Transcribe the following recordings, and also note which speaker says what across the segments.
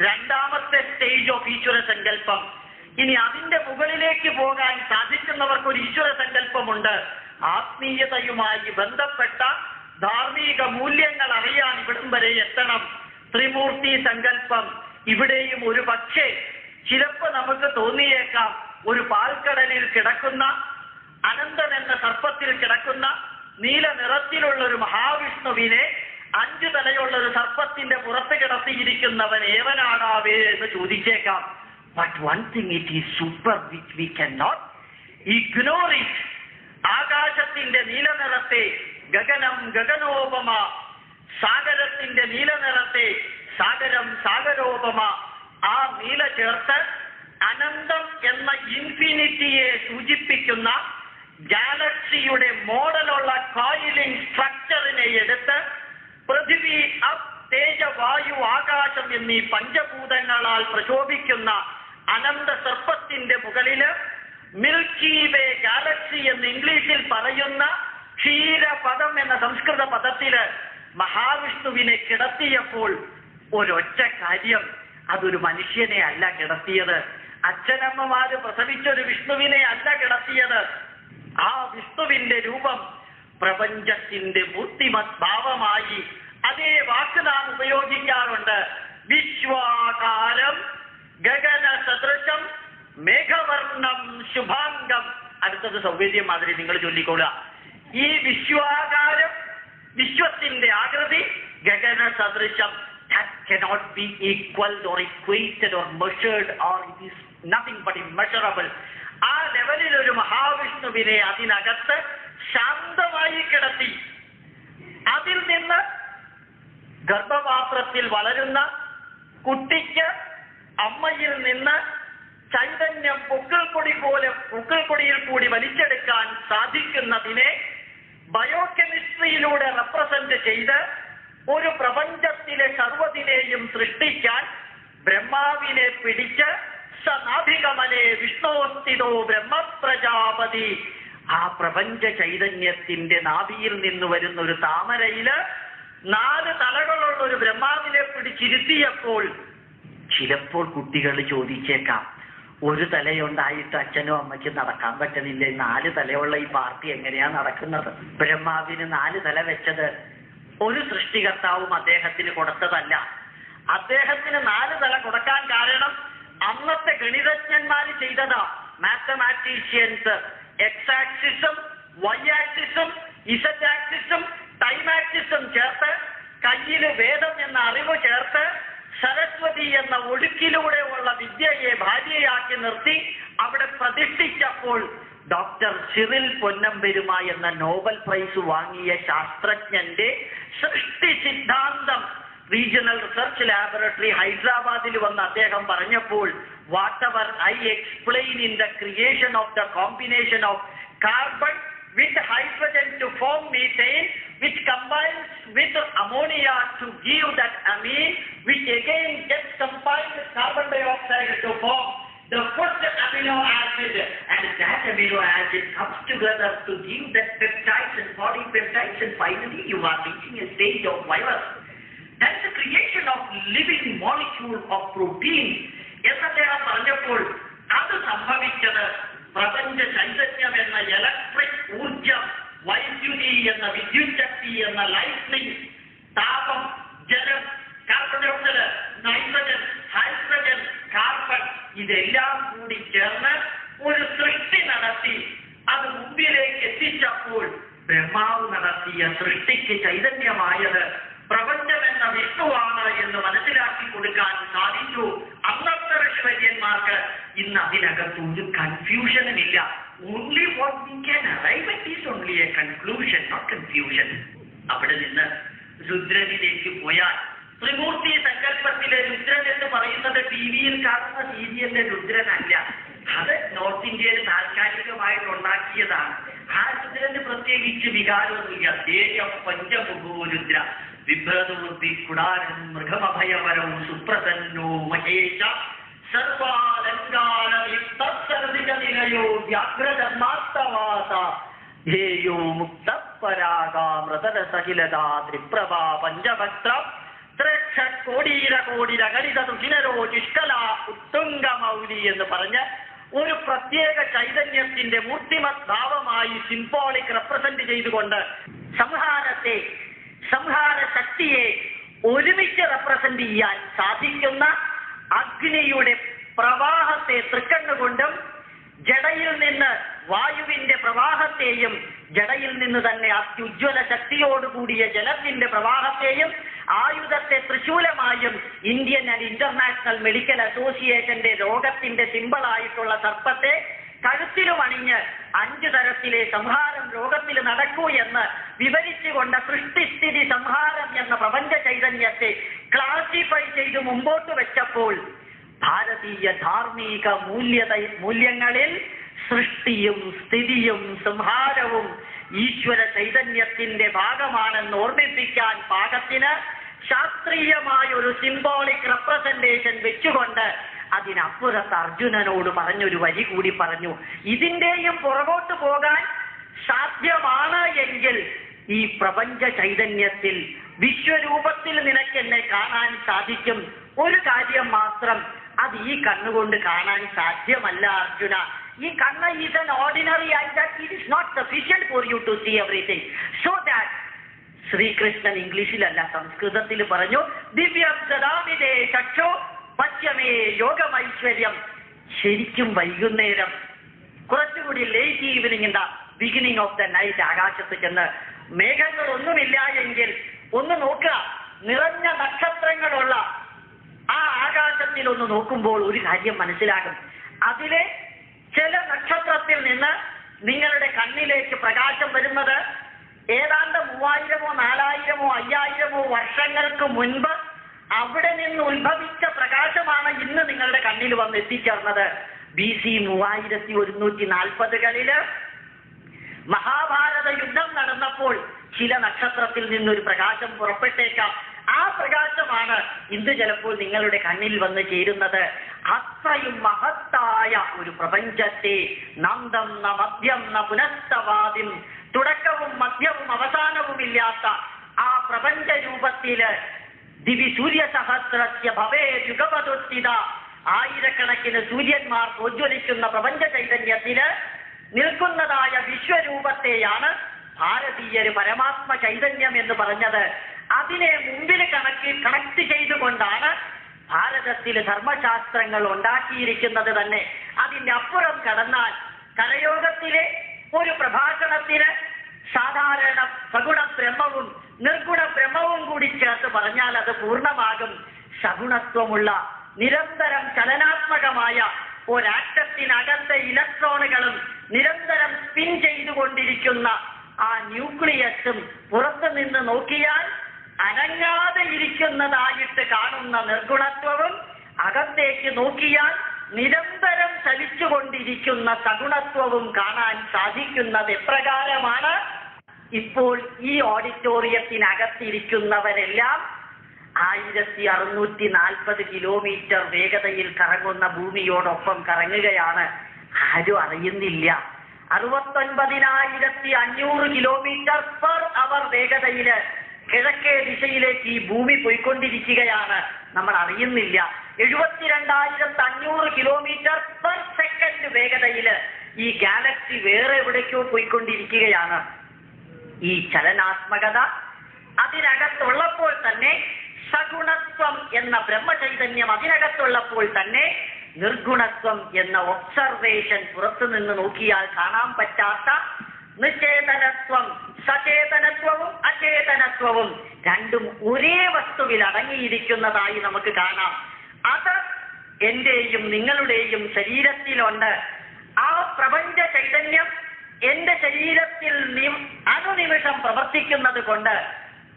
Speaker 1: രണ്ടാമത്തെ stage of ഈശ്വര സങ്കല്പം. ഇനി അതിന്റെ മുകളിലേക്ക് പോകാൻ സാധിക്കുന്നവർക്ക് ഒരു ഈശ്വര സങ്കല്പമുണ്ട്. ആത്മീയതയുമായി ബന്ധപ്പെട്ട ധാർമ്മിക മൂല്യങ്ങൾ അറിയാൻ ഇവിടം വരെ എത്തണം. ത്രിമൂർത്തി സങ്കല്പം. ഇവിടെയും ഒരു പക്ഷേ ചിലപ്പോ നമുക്ക് തോന്നിയേക്കാം. ഒരു പാൽക്കടലിൽ കിടക്കുന്ന അനന്തൻ എന്ന സർപ്പത്തിൽ കിടക്കുന്ന നീല നിറത്തിലുള്ള ഒരു മഹാവിഷ്ണുവിനെ അഞ്ചു തലയുള്ള ഒരു സർപ്പത്തിന്റെ പുറത്ത് കിടത്തിയിരിക്കുന്നവൻ ഏവനാണാവേ എന്ന് ചോദിച്ചേക്കാം. But one thing it is super which we can not ignore it ആകാശത്തിന്റെ നീലനിറത്തെ ഗഗനം ഗഗനോപമ. സാഗരത്തിന്റെ നീലനിറത്തെ സാഗരം സാഗരോപമ. ആ നീല ചേർത്ത് അനന്തം എന്ന ഇൻഫിനിറ്റിയെ സൂചിപ്പിക്കുന്ന ഗാലക്സിയുടെ മോഡലുള്ള കോയിലിംഗ് സ്ട്രക്ചറിനെ എടുത്ത് പൃഥിവി അപ് തേജ വായു ആകാശം എന്നീ പഞ്ചഭൂതങ്ങളാൽ പ്രശോഭിക്കുന്ന അനന്ത സർപ്പത്തിന്റെ മുകളിൽ മിൽക്കി വേ ഗാലക്സി എന്ന് ഇംഗ്ലീഷിൽ പറയുന്ന ക്ഷീരപദം എന്ന സംസ്കൃത പദത്തിൽ മഹാവിഷ്ണുവിനെ കിടത്തിയപ്പോൾ ഒരൊറ്റ കാര്യം അതൊരു മനുഷ്യനെ അല്ല കിടത്തിയത്. അച്ഛനമ്മമാര് പ്രസവിച്ചൊരു വിഷ്ണുവിനെ അല്ല കിടത്തിയത്. ആ വിഷ്ണുവിന്റെ രൂപം പ്രപഞ്ചത്തിന്റെ ബുദ്ധിമത് ഭാവമായി അതേ വാക്ക് നാം ഉപയോഗിക്കാറുണ്ട്. വിശ്വാകാരം ഗഗന സദൃശം മേഘവർണം ശുഭാംഗം. അടുത്തത് സൗകര്യം മാതിരി നിങ്ങൾ ചൊല്ലിക്കൊള്ളുക. ഈ വിശ്വാകാരം വിശ്വത്തിന്റെ ആകൃതി ഗഗന സദൃശം that cannot be equaled or equated or measured or it is nothing but immeasurable. ആ ലെവലിൽ ഒരു മഹാവിഷ്ണുവിനെ അതിനകത്ത് ശാന്തമായി കിടത്തി. അതിൽ നിന്ന് ഗർഭപാത്രത്തിൽ വളരുന്ന കുട്ടിക്ക് അമ്മയിൽ നിന്ന് ചൈതന്യം പൊക്കിൾക്കൊടി പോലെ പൊക്കിൾക്കൊടിയിൽ കൂടി വലിച്ചെടുക്കാൻ സാധിക്കുന്നതിനെ ബയോകെമിസ്ട്രിയിലൂടെ റെപ്രസെന്റ് ചെയ്ത് ഒരു പ്രപഞ്ചത്തിലെ സർവതിനെയും സൃഷ്ടിക്കാൻ ബ്രഹ്മാവിനെ പിടിച്ച് സനാഭികമനെ വിഷ്ണോസ്ഥിതോ ബ്രഹ്മപ്രജാപതി ആ പ്രപഞ്ച ചൈതന്യത്തിന്റെ നാഭിയിൽ നിന്ന് വരുന്ന ഒരു താമരയിൽ നാല് തലകളുള്ള ഒരു ബ്രഹ്മാവിനെ പിടിച്ചിരുത്തിയപ്പോൾ ചിലപ്പോൾ കുട്ടികൾ ചോദിച്ചേക്കാം ഒരു തലയുണ്ടായിട്ട് അച്ഛനും അമ്മയ്ക്കും നടക്കാൻ പറ്റണില്ല. നാല് തലയുള്ള ഈ പാർട്ടി എങ്ങനെയാ നടക്കുന്നത്? ബ്രഹ്മാവിന് നാല് തല വെച്ചത് ഒരു സൃഷ്ടികർത്താവും അദ്ദേഹത്തിന് കൊടുത്തതല്ല. അദ്ദേഹത്തിന് നാല് തല കൊടുക്കാൻ കാരണം അന്നത്തെ ഗണിതജ്ഞന്മാർ ചെയ്തതാ മാത്തമാറ്റീഷ്യൻസ് എക്സ് ആക്സിസും വൈ ആക്സിസും ഇസറ്റ് ആക്സിസും ടൈം ആക്സിസും ചേർത്ത് കയ്യിൽ വേദം എന്ന അറിവ് ചേർത്ത് സരസ്വതി എന്ന ഒഴുക്കിലൂടെ ഉള്ള വിദ്യയെ ഭാര്യയാക്കി നിർത്തി അവിടെ പ്രതിഷ്ഠിച്ചപ്പോൾ ഡോക്ടർ സിറിൽ പൊന്നമ്പെരുമ എന്ന നോബൽ പ്രൈസ് വാങ്ങിയ ശാസ്ത്രജ്ഞന്റെ സൃഷ്ടി സിദ്ധാന്തം റീജിയണൽ റിസർച്ച് ലാബറട്ടറി ഹൈദരാബാദിൽ വന്ന് അദ്ദേഹം പറഞ്ഞപ്പോൾ whatever I explain in the creation of the combination of carbon with hydrogen to form methane, which combines with ammonia to give that amine, which again gets combined with carbon dioxide to form the first amino acid. And that amino acid comes together to give that peptides and polypeptides, and finally you are reaching a stage of virus. That's the creation of living molecule of protein. എന്ന് അദ്ദേഹം പറഞ്ഞപ്പോൾ അത് സംഭവിച്ചത് പ്രപഞ്ച ചൈതന്യം എന്ന electric ഊർജം വൈദ്യുതി എന്ന വിദ്യുത് ശക്തി എന്ന ലൈറ്റ്നിങ് താപം ജലം carbon dioxide nitrogen hydrogen carbon ഇതെല്ലാം കൂടി ചേർന്ന് ഒരു സൃഷ്ടി നടത്തി അത് മുമ്പിലേക്ക് എത്തിച്ചപ്പോൾ ബ്രഹ്മാവ് നടത്തിയ സൃഷ്ടിക്ക് ചൈതന്യമായത് വിഷ്ണുവാണ് എന്ന് മനസ്സിലാക്കി കൊടുക്കാൻ സാധിച്ചു. അന്നത്തെ ഋഷിവര്യന്മാർക്ക് ഇന്ന് അതിനകത്ത് ഒരു കൺഫ്യൂഷനും ഇല്ല only what we can arrive at is only a conclusion not confusion അവിടെ നിന്ന് രുദ്രനിലേക്ക് പോയാൽ ത്രിമൂർത്തി സങ്കല്പത്തിലെ രുദ്രൻ എന്ന് പറയുന്നത് ടി വിയിൽ കാണുന്ന സീരിയലിലെ രുദ്രനല്ല. അത് നോർത്ത് ഇന്ത്യയിൽ താൽക്കാലികമായിട്ട് ഉണ്ടാക്കിയതാണ്. ആ രുദ്രന് പ്രത്യേകിച്ച് വികാരമൊന്നുമില്ല. ദേഹം പഞ്ചമുഖോ രുദ്ര. വിഭ്രതൂർത്തി കുടാരൻ മൃഗമഭയവരവും സുപ്രസന്നോ മഹേശ സർവാലങ്കാരയുക്തസരസിക നിലയോ വ്യാഘ്രധർമാസ്തവാസ ധേയോ മുക്തപരാഗാമൃതരസഹിലതാ ത്രിപ്രഭാ പഞ്ചഭക്ത ത്രക്ഷ കോടീര ഗണിത ചിഷ്കല ഉത്തുംഗമൗലി എന്ന് പറഞ്ഞ് ഒരു പ്രത്യേക ചൈതന്യത്തിന്റെ മൂർത്തിമത് ഭാവമായി സിംബോളിക് റെപ്രസെന്റ് ചെയ്തുകൊണ്ട് സംഹാരത്തെ സംഹാര ശക്തിയെ ഒരുമിച്ച് റെപ്രസെന്റ് ചെയ്യാൻ സാധിക്കുന്ന അഗ്നിയുടെ പ്രവാഹത്തെ തൃക്കണ്ണുകൊണ്ടും ജടയിൽ നിന്ന് വായുവിന്റെ പ്രവാഹത്തെയും ജടയിൽ നിന്ന് തന്നെ അത്യുജ്വല ശക്തിയോടുകൂടിയ ജലത്തിന്റെ പ്രവാഹത്തെയും ആയുധത്തെ തൃശൂലമായും ഇന്ത്യൻ ആൻഡ് ഇന്റർനാഷണൽ മെഡിക്കൽ അസോസിയേഷന്റെ രോഗത്തിന്റെ സിമ്പിളായിട്ടുള്ള സർപ്പത്തെ കഴുത്തിലും അണിഞ്ഞ് അഞ്ചു തരത്തിലെ സംഹാരം ലോകത്തിൽ നടക്കൂ എന്ന് വിവരിച്ചുകൊണ്ട് സൃഷ്ടിസ്ഥിതി സംഹാരം എന്ന പ്രപഞ്ച ചൈതന്യത്തെ ക്ലാസിഫൈ ചെയ്ത് മുമ്പോട്ട് വെച്ചപ്പോൾ ഭാരതീയ ധാർമ്മിക മൂല്യത മൂല്യങ്ങളിൽ സൃഷ്ടിയും സ്ഥിതിയും സംഹാരവും ഈശ്വര ചൈതന്യത്തിന്റെ ഭാഗമാണെന്ന് ഓർമ്മിപ്പിക്കാൻ പാകത്തിന് ശാസ്ത്രീയമായ ഒരു സിംബോളിക് റെപ്രസെന്റേഷൻ വെച്ചുകൊണ്ട് അതിനപ്പുറത്ത് അർജുനനോട് പറഞ്ഞൊരു വരി കൂടി പറഞ്ഞു. ഇതിന്റെയും പുറകോട്ട് പോകാൻ സാധ്യമാണ് എങ്കിൽ ഈ പ്രപഞ്ച ചൈതന്യത്തിൽ വിശ്വരൂപത്തിൽ നിനക്ക് എന്നെ കാണാൻ സാധിക്കും. ഒരു കാര്യം മാത്രം അത് ഈ കണ്ണുകൊണ്ട് കാണാൻ സാധ്യമല്ല അർജുന. ഈ കണ്ണ് is an ordinary and that it is not sufficient for you to see everything so that Sreekrishnan ഇംഗ്ലീഷിലല്ല സംസ്കൃതത്തിൽ പറഞ്ഞു ദിവ്യം സദാമിതേ ചക്ഷോ പശ്യമേ യോഗമൈശ്വര്യം. ശരിക്കും വൈകുന്നേരം. കുറച്ചുകൂടി late evening in the beginning of the night ആകാശത്ത് ചെന്ന് മേഘങ്ങളൊന്നുമില്ല എങ്കിൽ ഒന്ന് നോക്കുക. നിറഞ്ഞ നക്ഷത്രങ്ങളുള്ള ആ ആകാശത്തിൽ ഒന്ന് നോക്കുമ്പോൾ ഒരു കാര്യം മനസ്സിലാകും. അതിലെ ചില നക്ഷത്രത്തിൽ നിന്ന് നിങ്ങളുടെ കണ്ണിലേക്ക് പ്രകാശം വരുന്നത് ഏതാണ്ട് മൂവായിരമോ നാലായിരമോ അയ്യായിരമോ വർഷങ്ങൾക്ക് മുൻപ് അവിടെ നിന്ന് ഉത്ഭവിച്ച പ്രകാശമാണ് ഇന്ന് നിങ്ങളുടെ കണ്ണിൽ വന്ന് എത്തിച്ചേർന്നത് ബി സി മൂവായിരത്തി ഒരുന്നൂറ്റി നാൽപ്പതുകളിൽ മഹാഭാരത യുദ്ധം നടന്നപ്പോൾ ചില നക്ഷത്രത്തിൽ നിന്നൊരു പ്രകാശം പുറപ്പെട്ടേക്കാം. ആ പ്രകാശമാണ് ഇന്ന് ചിലപ്പോൾ നിങ്ങളുടെ കണ്ണിൽ വന്ന് ചേരുന്നത്. അത്രയും മഹത്തായ ഒരു പ്രപഞ്ചത്തെ നന്ദം ന മദ്യം ന പുനസ്തവാദിം തുടക്കവും മധ്യവും അവസാനവുമില്ലാത്ത ആ പ്രപഞ്ച രൂപത്തിൽ ദിവി സൂര്യ സഹസ്രസ്യ ഭവേ യുഗപതുസ്ഥിത ആയിരക്കണക്കിന് സൂര്യന്മാർ പ്രജ്വലിക്കുന്ന പ്രപഞ്ച ചൈതന്യത്തിൽ നിൽക്കുന്നതായ വിശ്വരൂപത്തെയാണ് ഭാരതീയര് പരമാത്മ ചൈതന്യം എന്ന് പറഞ്ഞത്. അതിനെ മുമ്പിൽ കണക്കി കണക്ട് ചെയ്തുകൊണ്ടാണ് ഭാരതത്തിൽ ധർമ്മശാസ്ത്രങ്ങൾ ഉണ്ടാക്കിയിരിക്കുന്നത് തന്നെ. അതിന്റെ അപ്പുറം കടന്നാൽ കലയോഗത്തിലെ ഒരു പ്രഭാഷണത്തിന് സാധാരണ സഗുണ ബ്രഹ്മവും നിർഗുണ ബ്രഹ്മവും കൂടി ചേർത്ത് പറഞ്ഞാൽ അത് പൂർണമാകും. സഗുണത്വമുള്ള നിരന്തരം ചലനാത്മകമായ ഒരാറ്റത്തിനകത്തെ ഇലക്ട്രോണുകളും നിരന്തരം സ്പിൻ ചെയ്തുകൊണ്ടിരിക്കുന്ന ആ ന്യൂക്ലിയസും പുറത്തു നിന്ന് നോക്കിയാൽ അനങ്ങാതെ ഇരിക്കുന്നതായിട്ട് കാണുന്ന നിർഗുണത്വവും അകത്തേക്ക് നോക്കിയാൽ നിരന്തരം ചലിച്ചുകൊണ്ടിരിക്കുന്ന സഗുണത്വവും കാണാൻ സാധിക്കുന്നത് എപ്രകാരമാണ്? ഇപ്പോൾ ഈ ഓഡിറ്റോറിയത്തിനകത്തിരിക്കുന്നവരെല്ലാം ആയിരത്തി അറുന്നൂറ്റി നാൽപ്പത് കിലോമീറ്റർ വേഗതയിൽ കറങ്ങുന്ന ഭൂമിയോടൊപ്പം കറങ്ങുകയാണ്. ആരും അറിയുന്നില്ല. അറുപത്തൊൻപതിനായിരത്തി അഞ്ഞൂറ് കിലോമീറ്റർ പെർ അവർ വേഗതയിൽ കിഴക്കേ ദിശയിലേക്ക് ഈ ഭൂമി പോയിക്കൊണ്ടിരിക്കുകയാണ്. നമ്മൾ അറിയുന്നില്ല. എഴുപത്തിരണ്ടായിരത്തി അഞ്ഞൂറ് കിലോമീറ്റർ പെർ സെക്കൻഡ് വേഗതയിൽ ഈ ഗാലക്സി വേറെ എവിടേക്കോ പോയിക്കൊണ്ടിരിക്കുകയാണ്. ഈ ചലനാത്മകത. അതിനകത്തുള്ളപ്പോൾ തന്നെ സഗുണത്വം എന്ന ബ്രഹ്മചൈതന്യം അതിനകത്തുള്ളപ്പോൾ തന്നെ നിർഗുണത്വം എന്ന ഒബ്സർവേഷൻ പുറത്തു നിന്ന് നോക്കിയാൽ കാണാൻ പറ്റാത്ത നിശ്ചേതനത്വം സചേതനത്വവും അചേതനത്വവും രണ്ടും ഒരേ വസ്തുവിൽ അടങ്ങിയിരിക്കുന്നതായി നമുക്ക് കാണാം. അത് എന്റെയും നിങ്ങളുടെയും ശരീരത്തിലുണ്ട്. ആ പ്രപഞ്ച ചൈതന്യം എന്റെ ശരീരത്തിൽ അനുനിമിഷം പ്രവർത്തിക്കുന്നത് കൊണ്ട്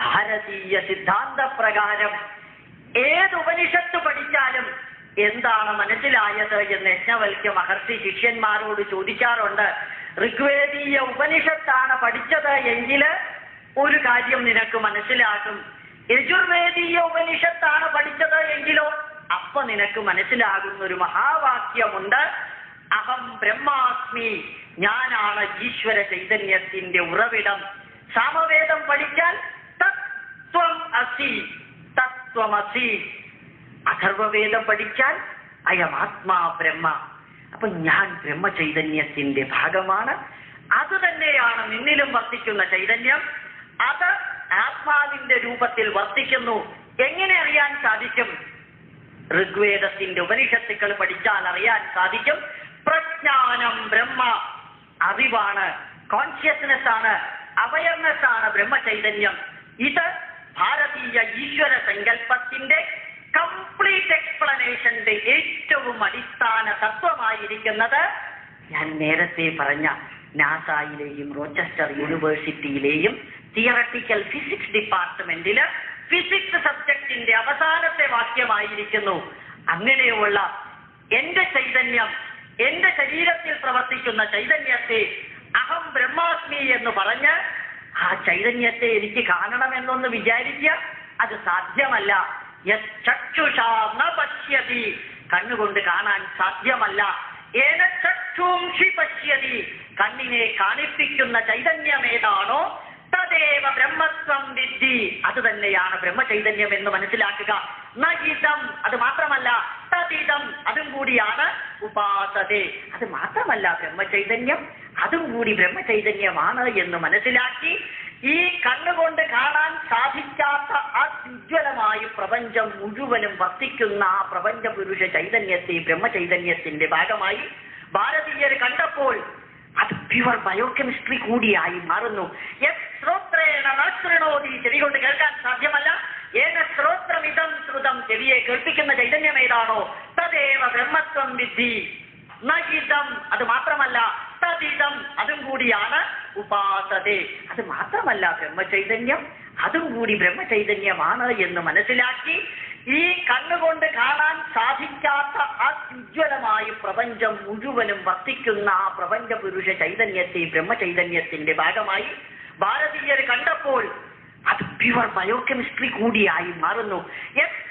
Speaker 1: ഭാരതീയ സിദ്ധാന്ത പ്രകാരം ഏത് ഉപനിഷത്ത് പഠിച്ചാലും എന്താണ് മനസ്സിലായത് എന്ന് യജ്ഞവൽക്യ മഹർഷി ശിഷ്യന്മാരോട് ചോദിക്കാറുണ്ട്. ഋഗ്വേദീയ ഉപനിഷത്താണ് പഠിച്ചത് എങ്കിൽ ഒരു കാര്യം നിനക്ക് മനസ്സിലാകും. യജുർവേദീയ ഉപനിഷത്താണ് പഠിച്ചത് എങ്കിലോ അപ്പൊ നിനക്ക് മനസ്സിലാകുന്ന ഒരു മഹാവാക്യമുണ്ട്. അഹം ബ്രഹ്മാസ്മി ഞാനാണ് ഈശ്വര ചൈതന്യത്തിന്റെ ഉറവിടം. സാമവേദം പഠിച്ചാൽ തത്വം അസി തത്വം തത്വമസി അഥർവവേദം പഠിച്ചാൽ അയം ആത്മാ ബ്രഹ്മ. അപ്പൊ ഞാൻ ബ്രഹ്മചൈതന്യത്തിന്റെ ഭാഗമാണ്. അത് തന്നെയാണ് നിന്നിലും വർത്തിക്കുന്ന ചൈതന്യം. അത് ആത്മാവിന്റെ രൂപത്തിൽ വർത്തിക്കുന്നു. എങ്ങനെ അറിയാൻ സാധിക്കും? ഋഗ്വേദത്തിന്റെ ഉപനിഷത്തുക്കൾ പഠിച്ചാൽ അറിയാൻ സാധിക്കും. പ്രജ്ഞാനം ബ്രഹ്മ. അറിവാണ്. കോൺഷ്യസ്നെസ് ആണ് അവയർനെസ് ആണ് ബ്രഹ്മചൈതന്യം. ഇത് ഭാരതീയ ഈശ്വര സങ്കല്പത്തിന്റെ കംപ്ലീറ്റ് എക്സ്പ്ലനേഷന്റെ ഏറ്റവും അടിസ്ഥാന തത്വമായിരിക്കുന്നത് ഞാൻ നേരത്തെ പറഞ്ഞ നാസായിലെയും റോച്ചസ്റ്റർ യൂണിവേഴ്സിറ്റിയിലെയും തിയറട്ടിക്കൽ ഫിസിക്സ് ഡിപ്പാർട്ട്മെന്റിൽ ഫിസിക്സ് സബ്ജക്റ്റിന്റെ അവസാനത്തെ വാക്യമായിരിക്കുന്നു. അങ്ങനെയുള്ള എന്റെ ചൈതന്യം എന്റെ ശരീരത്തിൽ പ്രവർത്തിക്കുന്ന ചൈതന്യത്തെ അഹം ബ്രഹ്മാസ്മി എന്ന് പറഞ്ഞ് ആ ചൈതന്യത്തെ എനിക്ക് കാണണമെന്നൊന്ന് വിചാരിക്കുക അത് സാധ്യമല്ല. പശ്യതി. കണ്ണുകൊണ്ട് കാണാൻ സാധ്യമല്ല. പശ്യതി. കണ്ണിനെ കാണിപ്പിക്കുന്ന ചൈതന്യം ഏതാണോ തദേവ ബ്രഹ്മത്വം വിദ്ധി. അത് തന്നെയാണ് ബ്രഹ്മചൈതന്യം എന്ന് മനസ്സിലാക്കുക. നഹിതം അത് മാത്രമല്ല തതീതം അതും കൂടിയാണ് ഉപാസതേ. അത് മാത്രമല്ല ബ്രഹ്മചൈതന്യം. അതും കൂടി ബ്രഹ്മചൈതന്യമാണ് എന്ന് മനസ്സിലാക്കി ഈ കണ്ണുകൊണ്ട് കാണാൻ സാധിക്കാത്ത ആ ഉജ്ജ്വലമായ പ്രപഞ്ചം മുഴുവനും വർത്തിക്കുന്ന ആ പ്രപഞ്ച പുരുഷ ചൈതന്യത്തെ ബ്രഹ്മചൈതന്യത്തിന്റെ ഭാഗമായി ഭാരതീയർ കണ്ടപ്പോൾ അത് പ്യുവർ ബയോകെമിസ്ട്രി കൂടിയായി മാറുന്നു. ശ്രോത്രേണോതി ചെവി കൊണ്ട് കേൾക്കാൻ സാധ്യമല്ല. ഏന ശ്രോത്രമിതം ശ്രുതം ചെവിയെ കേൾപ്പിക്കുന്ന ചൈതന്യം ഏതാണോ? തദേവ ബ്രഹ്മത്വം വിധി. നഹിതം അത് മാത്രമല്ല തദിതം അതും കൂടിയാണ് ഉപാസതേ. അത് മാത്രമല്ല ബ്രഹ്മചൈതന്യം അതും കൂടി ബ്രഹ്മചൈതന്യമാണ് എന്ന് മനസ്സിലാക്കി ഈ കണ്ണുകൊണ്ട് കാണാൻ സാധിക്കാത്ത ആ ഉജ്ജ്വലമായ പ്രപഞ്ചം മുഴുവനും വർത്തിക്കുന്ന ആ പ്രപഞ്ച പുരുഷ ചൈതന്യത്തെ ബ്രഹ്മചൈതന്യത്തിന്റെ ഭാഗമായി ഭാരതീയർ കണ്ടപ്പോൾ അത് പ്യുവർ ബയോകെമിസ്ട്രി കൂടിയായി മാറുന്നു. യത്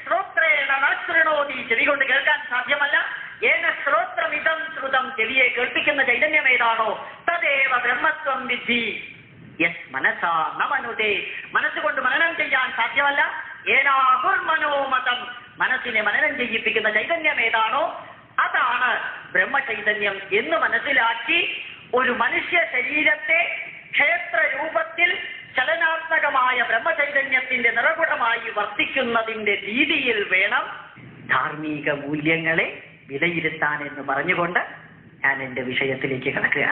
Speaker 1: ശ്രോത്രേണ നീ ചെവി കൊണ്ട് കേൾക്കാൻ സാധ്യമല്ല. ഏന ശ്രോത്രമിതം ശ്രുതം ചെവിയെ കേൾപ്പിക്കുന്ന ചൈതന്യം ഏതാണോ തദേവ ബ്രഹ്മത്വം വിധി. യസ് മനസാ മനസ്സുകൊണ്ട് മനനം ചെയ്യാൻ സാധ്യമല്ല. ഏനാഹുർ മനോമതം മനസ്സിനെ മനനം ചെയ്യിപ്പിക്കുന്ന ചൈതന്യം ഏതാണോ അതാണ് ബ്രഹ്മചൈതന്യം എന്ന് മനസ്സിലാക്കി ഒരു മനുഷ്യ ശരീരത്തെ ക്ഷേത്ര രൂപത്തിൽ ചലനാത്മകമായ ബ്രഹ്മചൈതന്യത്തിന്റെ നിറകുടമായി വർത്തിക്കുന്നതിന്റെ രീതിയിൽ വേണം ധാർമ്മിക മൂല്യങ്ങളെ വിലയിരുത്താൻ എന്ന് പറഞ്ഞുകൊണ്ട് ഞാൻ എന്റെ വിഷയത്തിലേക്ക് കിടക്കുക